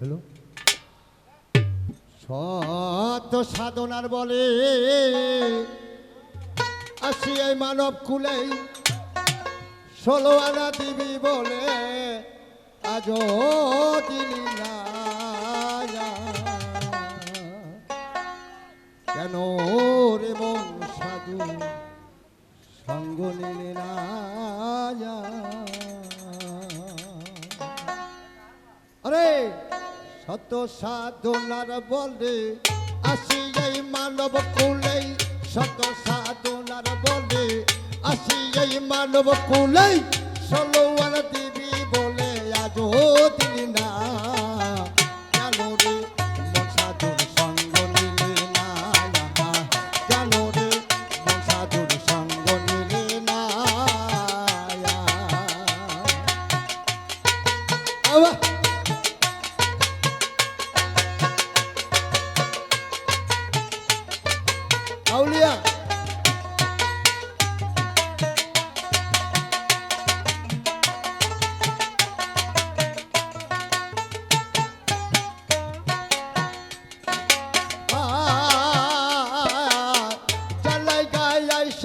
Hello? শত সাধনার বলে আসি এই মানব কুলেই ষোলো আনা দিবি বলে আজও দিলি কেন রে মন সাধু সঙ্গ নিলে না আরে শত সাধনার বলে, আসি এই মানব কুলেই শত সাধনার বলে, আসি এই মানব কুলেই সলোয়ার দিবি বলে আজ দিন না।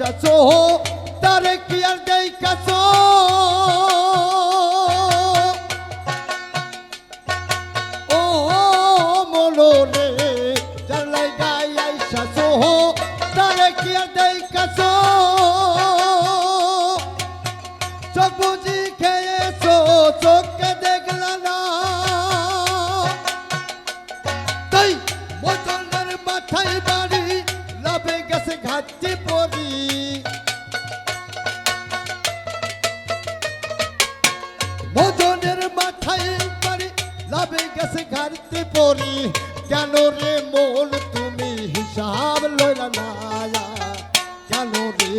কাছো ও তারে কি আর দেই কাছো বুঝি খেয়েছো চোখকে দেখলা মাথায় বাড়ি লাভে গেছে ঘাটতি পড়ি লাভে গেছে ঘাটতি পড়ি। কেন রে মন তুমি হিসাব লইলা না কেন রে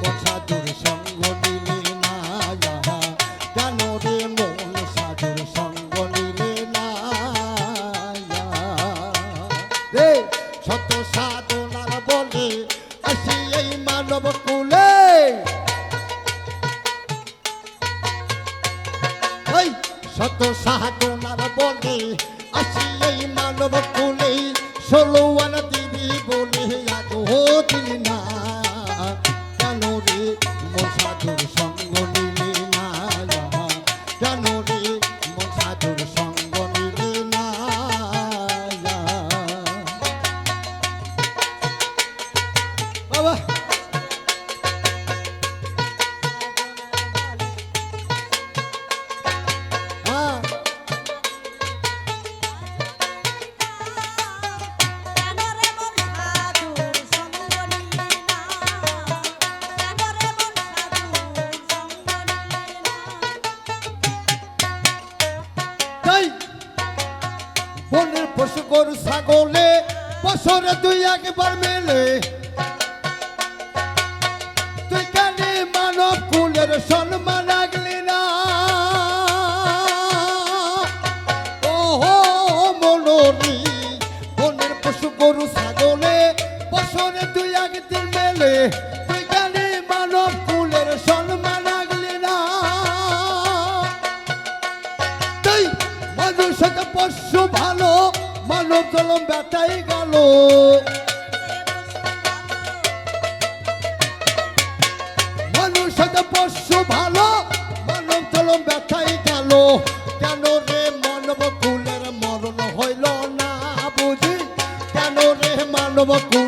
মশাদুর সঙ্গ ষোলো আনা দিবি বলে আজ দিলি না। কেন রে না কেন রে সঙ্গ নিলে না পশু গরু ছাগলে বছরে দুই একবার ভালো, মানব জলম বেটাই গেল। কেন রে মানব কুলের মরণ হইল না বুঝি? কেন রে মানব কুলের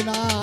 না